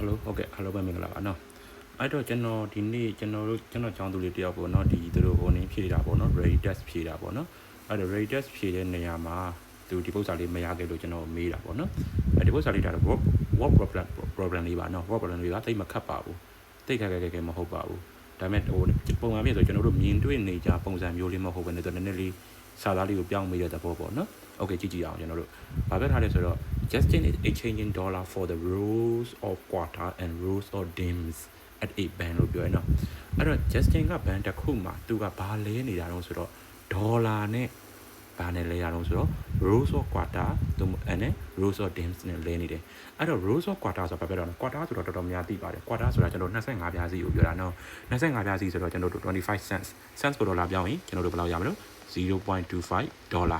ဟယ်လိုဟုတ်ကဲ့အားလုံးပဲမင်္ဂလာပါနော်အဲ့တော့ကျွန်တော်ဒီနေ့ကျွန်တော်တို့ကျွန်တော်ចောင်းသူလေးတယောက်ပေါ့နော်ဒီသူတို့ဟိုနေဖြည့်တာပေါ့နော် ready test ဖြည့်တာပေါ့နော်အဲ့တော့ ready test ဖြည့်တဲ့နေရာမှာသူဒီပု္ပ္ပစာလေးမရခဲ့လို့ကျွန်တော်မေးတာပေါ့နော်အဲ့ဒီပု္ပ္ပစာလေးဒါတော့ work work problem problem လေးပါနော် work problem လေးကတိတ်မခတ်ပါဘူးတိတ်ခက်ခက်ခက်ခက်မဟုတ်ပါဘူးဒါပေမဲ့ဟိုပုံမှန်ပြည့်ဆိုကျွန်တော်တို့မြင်တွေ့နေကြပုံစံမျိုးလေးမဟုတ်ဘဲနဲ့တော့နည်းနည်းလေးစာသားလေးကိုပြောင်းမိတဲ့သဘောပေါ့နော်โอเคကြည့်ကြည့်အောင်ကျွန်တော်တို့ဘာပြောထားလဲဆိုတော့ Justin is exchanging dollar for the rules of quarter and rules of dims at a band လို့ပြောရနော်အဲ့တော့ Justin က band တစ်ခုမှာသူကဘာလဲနေတာတော့ဆိုတော့ဒေါ်လာနဲ့ဘာနဲ့လဲရတော့ဆိုတော့ rules of quarter သူအဲ့နဲ့ rules of dims နဲ့လဲနေတယ်အဲ့တော့ rules of quarter ဆိုတာဘာပြောတော့ quarter ဆိုတော့တော်တော်များသိပါတယ် quarter ဆိုတာကျွန်တော်25ပြားစီကိုပြောတာနော်25ပြားစီဆိုတော့ကျွန်တော်တို့25 cents cents ကိုဒေါ်လာပြောင်းရင်ကျွန်တော်တို့ဘယ်လောက်ရမလို့ 0.25ဒေါ်လာ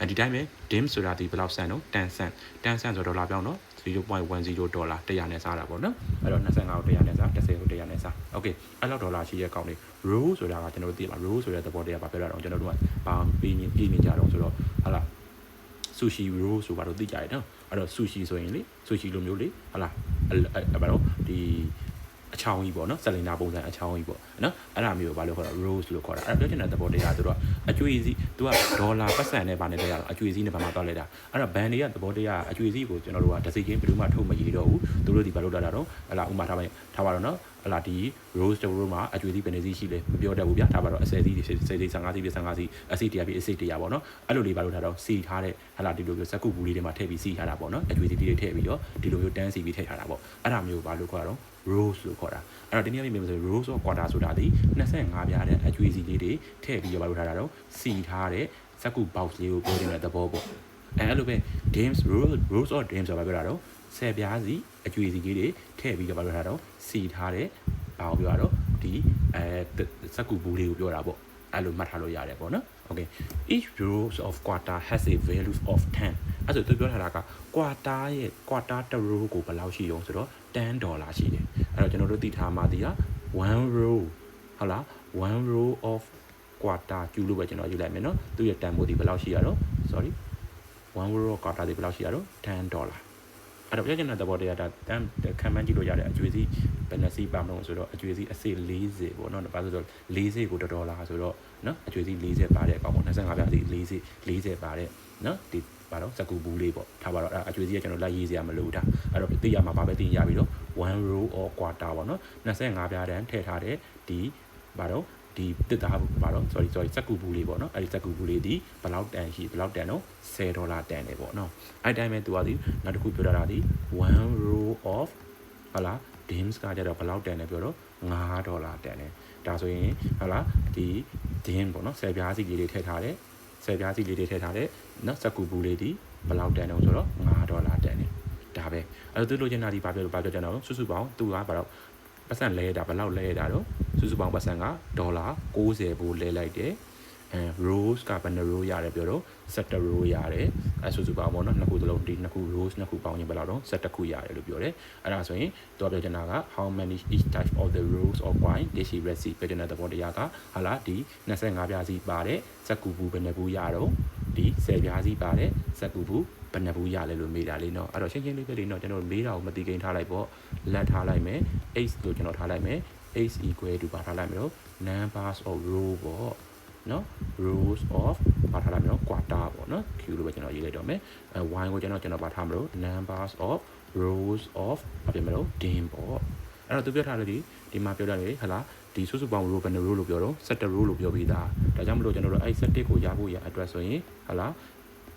အဲဒီတိုင်းပဲ dim ဆိုတာဒီဘယ်လောက်ဆန်တော့10 cent 10 cent ဆိုတော့ဒေါ်လာပြောင်းတော့0.10ဒေါ်လာ100နဲ့စားတာပေါ့နော်အဲ့တော့25ကို100နဲ့စား10ကို100နဲ့စားโอเคအဲ့လောက်ဒေါ်လာရှိတဲ့ကောင်လေး row ဆိုတာကကျွန်တော်တို့သိပါ row ဆိုတဲ့သဘောတရားပါပြောတာတော့ကျွန်တော်တို့ကဘာပြီးနေပြီးနေကြတော့ဆိုတော့ဟာလား sushi roll ဆိုပါတော့သိကြရနော်အဲ့တော့ sushi ဆိုရင်လေ sushi လိုမျိုးလေဟာလားအဲ့ဘာလို့ဒီ အချောင်းကြီးပေါ့နော်ဆလင်နာပုံစံအချောင်းကြီးပေါ့နော်အဲ့ဒါမျိုးကိုဘာလို့ခေါ်တာ rose လို့ခေါ်တာအဲ့ဒါပြောချင်တဲ့သဘောတရားသူတို့ကအကျွေးစီသူကဒေါ်လာပတ်စံနဲ့ဗာနဲ့တရားတော့အကျွေးစီနဲ့ဗာမှာတောက်လိုက်တာအဲ့တော့ဘန်တွေကသဘောတရားအကျွေးစီကိုကျွန်တော်တို့ကတစ်စိချင်းဘယ်သူမှထုတ်မရည်တော့ဘူးသူတို့ဒီဘာလို့တာတော့ဟလာဥမာထားပါထားပါတော့နော် ဟလာဒီ rose တရိုးမှာအကျွေးစီဘယ်နေစီရှိလဲမပြောတတ်ဘူးဗျာထားပါတော့အစဲစီတွေစေစီ15စီ15စီအစီတရားပြီးအစီတရားပေါ့နော်အဲ့လိုလေးဘာလို့ထားတော့စီထားတဲ့ဟလာဒီလိုမျိုးစက်ကူဘူးလေးတွေမှာထည့်ပြီးစီထားတာပေါ့နော်အကျွေးစီတွေထည့်ပြီးတော့ဒီလိုမျိုးတန်းစီပြီးထည့်ထားတာပေါ့အဲ့ဒါမျိုးဘာလို့ခေါ်တာတော့ rose လို့ခေါ်တာအဲ့တော့ဒီနေ့မြေဆို rose of quarter ဆိုတာဒီ25ပြားတဲ့အကျွေးစီလေးတွေထည့်ပြီးတော့ဘာလို့ထားတာတော့စီထားတဲ့စက်ကူ box လေးကိုပြောနေတဲ့သဘောပေါ့အဲအဲ့လိုပဲ games rose rose or games ဆိုတာပြောတာတော့ 10ပြားစီအကျွေးစီလေးတွေထည့်ပြီးတော့ဘာလို့ထားတာတော့စီထားတဲ့ဘာကိုပြောတာတော့ဒီအဲစက်ကူဘူးလေးကိုပြောတာပေါ့အဲ့လိုမှတ်ထားလို့ရတယ်ပေါ့နော် okay each rows of quarter has a value of 10အဲ့ဆိုသူပြောထားတာက quarter ရဲ့ quarter တစ် row ကိုဘယ်လောက်ရှိအောင်ဆိုတော့10ဒေါ်လာရှိတယ်အဲ့တော့ကျွန်တော်တို့သိထားမှဒီက1 row ဟုတ်လား1 row of quarter ကျူလို့ပဲကျွန်တော်ယူလိုက်မယ်နော်သူရဲ့တန်ဖိုးဒီဘယ်လောက်ရှိရတော့ sorry 1 row of quarter ဒီဘယ်လောက်ရှိရတော့10ဒေါ်လာ အဲ့တော့ပြောချင်တဲ့သဘောတရားဒါတန်ခံမှန်းကြည့်လို့ရတယ်အကျွေးစီဘယ်နှစီပါမလို့ဆိုတော့အကျွေးစီအစစ်40ပေါ့နော်ဒါပါဆိုတော့40ကိုဒေါ်လာဆိုတော့နော်အကျွေးစီ40ပါတဲ့အကောင်ပေါ့25ပြားစီ40 40ပါတဲ့နော်ဒီပါတော့စကူဘူးလေးပေါ့ထားပါတော့အဲ့အကျွေးစီကကျွန်တော်လက်ရေးစရာမလိုဘူးဒါအဲ့တော့သိရမှာပါပဲသိရပြီတော့1 row or quarter ပေါ့နော်25ပြားတန်းထည့်ထားတဲ့ဒီပါတော့ ဒီတစ်သားပါတော့ sorry sorry စက်ကူဘူးလေးပေါ့နော်အဲ့ဒီစက်ကူဘူးလေးဒီဘယ်လောက်တန်ရှိဘယ်လောက်တန်တော့10ဒေါ်လာတန်တယ်ပေါ့နော်အဲ့တိုင်းပဲသူကဒီနောက်တစ်ခုပြောတာဒီ1 row of ဟလာ dims ကကြတော့ဘယ်လောက်တန်လဲပြောတော့9ဒေါ်လာတန်တယ်ဒါဆိုရင်ဟလာဒီ dim ပေါ့နော်10ပြားစီလေးတွေထည့်ထားတယ်10ပြားစီလေးတွေထည့်ထားတယ်နော်စက်ကူဘူးလေးဒီဘယ်လောက်တန်တော့ဆိုတော့9ဒေါ်လာတန်တယ်ဒါပဲအဲ့တော့သူလိုချင်တာဒီဘာပြောလို့ဘာပြောကြတော့စုစုပေါင်းသူကဘာတော့ ပတ်စံလဲတာဘယ်လောက်လဲတာတော့စုစုပေါင်းပတ်စံကဒေါ်လာ60ဘူးလဲလိုက်တယ်အဲ rose ကဘယ်နှ row ရတယ်ပြောတော့17 row ရတယ်အဲဆိုစုပေါင်းပေါ့နော်နှစ်ခုသလုံးဒီနှစ်ခု rose နှစ်ခုပေါင်းရင်ဘယ်လောက်တော့17ခုရတယ်လို့ပြောတယ်အဲ့ဒါဆိုရင်တော့ပြောချင်တာက how many each type of the rows of wine dish recipe ပြောချင်တဲ့သဘောတရားကဟာလာဒီ25ပြားစီပါတဲ့စက်ကူဘူးဘယ်နှဘူးရတော့ဒီ10ပြားစီပါတဲ့စက်ကူဘူး ဘယ်နှဘူးရလဲလို့မေးတာလေးเนาะအဲ့တော့ရှင်းရှင်းလေးပဲလေးเนาะကျွန်တော်မေးတာကိုမသိကိန်းထားလိုက်ပေါ့လက်ထားလိုက်မယ် x လို့ကျွန်တော်ထားလိုက်မယ် x equal to ပါထားလိုက်မယ်တော့ numbers of row ပေါ့နော် rows of ပါထားလိုက်မယ်နော် quarter ပေါ့နော် q လို့ပဲကျွန်တော်ရေးလိုက်တော့မယ်အဲ y ကိုကျွန်တော်ကျွန်တော်ပါထားမလို့ numbers of rows of အပြင်မလို့ dim ပေါ့အဲ့တော့သူပြောထားလို့ဒီဒီမှာပြောထားတယ်ဟလားဒီစုစုပေါင်း row ဘယ်နှ row လို့ပြောတော့17 row လို့ပြောပြီးသားဒါကြောင့်မလို့ကျွန်တော်တို့အဲ့17ကိုရဖို့ရအတွက်ဆိုရင်ဟလား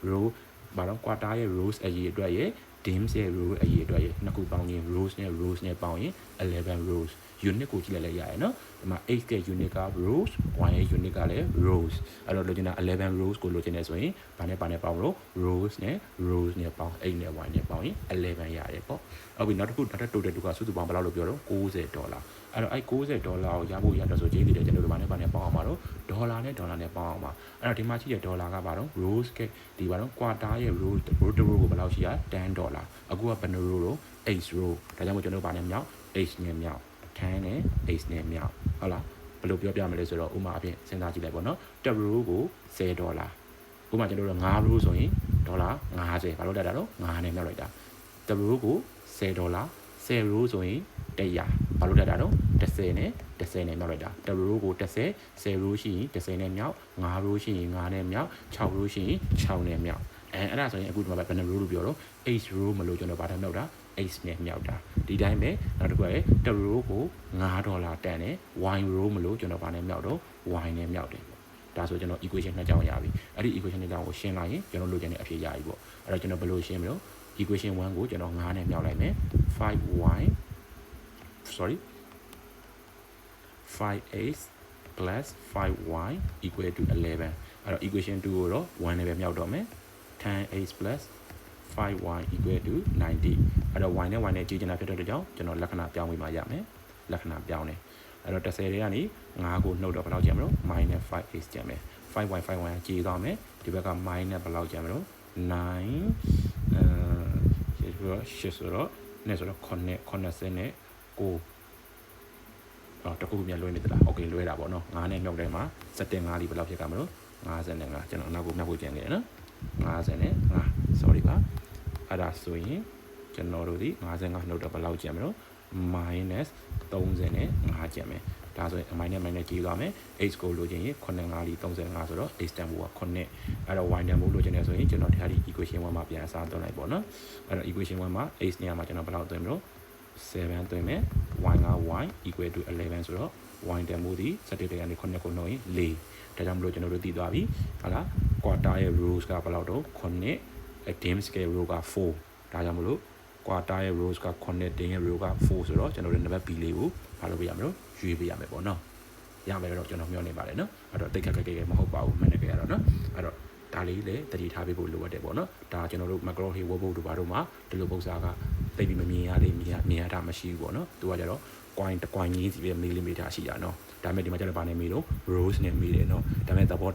row ဘာတော့ quarter ရဲ့ rows အရေးအတွက်ရဲ့ dims ရဲ့ row အရေးအတွက်ရဲ့နှစ်ခုပေါင်းရင် rows နဲ့ rows နဲ့ပေါင်းရင်11 rows unit ကိုကြည့်လိုက်လိုက်ရရနော်ဒီမှာ8ရဲ့ unit က rows y ရဲ့ unit ကလည်း rows အဲ့တော့လိုချင်တာ11 rows ကိုလိုချင်နေဆိုရင်ဘာနဲ့ဘာနဲ့ပေါင်းလို့ rows နဲ့ rows နဲ့ပေါင်း8နဲ့ y နဲ့ပေါင်းရင်11ရတယ်ပေါ့ဟုတ်ပြီနောက်တစ်ခုနောက်တစ် total တူကစုစုပေါင်းဘယ်လောက်လို့ပြောတော့60ဒေါ်လာ အဲ့တော့အဲ့60ဒေါ်လာကိုရဖို့ရတော့ဆိုချင်းတည်တယ်ကျွန်တော်တို့ဘာနဲ့ဘာနဲ့ပေါင်းအောင်ပါတော့ဒေါ်လာနဲ့ဒေါ်လာနဲ့ပေါင်းအောင်ပါအဲ့တော့ဒီမှာရှိတဲ့ဒေါ်လာကဘာတော့ rows ကဒီဘာတော့ quarter ရဲ့ rows row to row ကိုဘယ်လောက်ရှိရ10ဒေါ်လာအခုကဘယ်နှ row တော့8 row ဒါကြောင့်မို့ကျွန်တော်တို့ဘာနဲ့မြောက်8နဲ့မြောက်10နဲ့8နဲ့မြောက်ဟုတ်လားဘယ်လိုပြောပြမလဲဆိုတော့ဥမာအဖြစ်စဉ်းစားကြည့်လိုက်ပေါ့နော်1 row ကို10ဒေါ်လာဥမာကျွန်တော်တို့9 row ဆိုရင်ဒေါ်လာ90ဘာလို့တက်တာတော့9နဲ့မြောက်လိုက်တာ1 row ကို10ဒေါ်လာ10 row ဆိုရင်100 ဘာလို့တက်တာတော့10နဲ့10နဲ့မြောက်လိုက်တာ1 row ကို10 10 row ရှိရင်10နဲ့မြောက်5 row ရှိရင်5နဲ့မြောက်6 row ရှိရင်6နဲ့မြောက်အဲအဲ့ဒါဆိုရင်အခုဒီမှာပဲဘယ်နှ row လို့ပြောတော့8 row မလို့ကျွန်တော်ဗာထားမြောက်တာ8နဲ့မြောက်တာဒီတိုင်းပဲနောက်တစ်ခုကလည်း1 row ကို9ဒေါ်လာတန်တယ် y row မလို့ကျွန်တော်ဗာနဲ့မြောက်တော့ y နဲ့မြောက်တယ်ဒါဆိုကျွန်တော် equation နှစ်ကြောင်းရပြီအဲ့ဒီ equation နှစ်ကြောင်းကိုရှင်းလိုက်ရင်ကျွန်တော်လိုချင်တဲ့အဖြေရပြီပေါ့အဲ့တော့ကျွန်တော်ဘယ်လိုရှင်းမလို့ equation 1ကိုကျွန်တော်9နဲ့မြောက်လိုက်မယ် 5y sorry 5x plus 5y equal to 11အဲ့တော့ equation 2ကိုတော့1နဲ့ပဲမြောက်တော့မယ် 10x plus 5y equal to 90အဲ့တော့ y နဲ့ y နဲ့ကြည့်ချင်တာဖြစ်တဲ့ကြောင့်ကျွန်တော်လက္ခဏာပြောင်းပေးမှရမယ်လက္ခဏာပြောင်းတယ်အဲ့တော့10တွေကနေ9ကိုနှုတ်တော့ဘယ်လောက်ကျန်မလို့ minus 5x ကျန်မယ် 5y 5y ကကြေသွားမယ်ဒီဘက်က minus ဘယ်လောက်ကျန်မလို့9အဲရှစ်ဆိုတော့ရှစ်ဆိုတော့နဲ့ဆိုတော့9 90နဲ့ 9အော်တခုခုမြန်လွှဲနေသလားโอเคလွှဲတာပေါ့နော်9နဲ့မြောက်ထဲမှာ7 5လီဘယ်လောက်ဖြစ်ကြမလို့55ကျွန်တော်နောက်ကိုမြောက်ဖို့ကြံခဲ့တယ်နော်55 sorry ပါအဲ့ဒါဆိုရင်ကျွန်တော်တို့ဒီ55နှုတ်တော့ဘယ်လောက်ကျန်မလို့ minus 30နဲ့5ကျန်မယ်ဒါဆိုရင် minus minus ကြီးသွားမယ် x ကိုလိုချင်ရင်9 5လီ35ဆိုတော့ x တန်ဖိုးက9အဲ့တော့ y တန်ဖိုးလိုချင်တယ်ဆိုရင်ကျွန်တော်ဒီ equation 1မှာပြန်အစားသွင်းလိုက်ပေါ့နော်အဲ့တော့ equation 1မှာ x နေရာမှာကျွန်တော်ဘယ်လောက်သွင်းမလို့ 7သွင်းမယ် y က y equal to 11ဆိုတော့ y တန်ဖိုးဒီ17တကနေ9ကိုနှုတ်ရင်4ဒါကြောင့်မလို့ကျွန်တော်တို့သိသွားပြီဟုတ်လား quarter ရဲ့ rows ကဘယ်လောက်တော့9 dim scale row က4ဒါကြောင့်မလို့ quarter ရဲ့ rows က9တင်းရဲ့ row က4ဆိုတော့ကျွန်တော်တို့နံပါတ် B လေးကိုမလုပ်ပြရမလို့ရွေးပေးရမယ်ပေါ့နော်ရမယ်တော့ကျွန်တော်မျှော်နေပါတယ်နော်အဲ့တော့တိတ်ခက်ခက်ခဲခဲမဟုတ်ပါဘူးမနေ့ကရတော့နော်အဲ့တော့ဒါ လေးလည်းတတိထားပေးဖို့လိုအပ်တယ်ပေါ့နော်ဒါကျွန်တော်တို့ macro hay web တို့ဘာတို့မှာဒီလိုပုံစံကတိတ်ပြီးမမြင်ရလေးမြင်ရမြင်ရတာမရှိဘူးပေါ့နော်သူကကြတော့ coin တ coin ကြီးစီပဲ millimeter ရှိတာနော်ဒါပေမဲ့ဒီမှာကျတော့ဗာနေမေးလို့ rows နဲ့မေးတယ်နော်ဒါပေမဲ့သဘော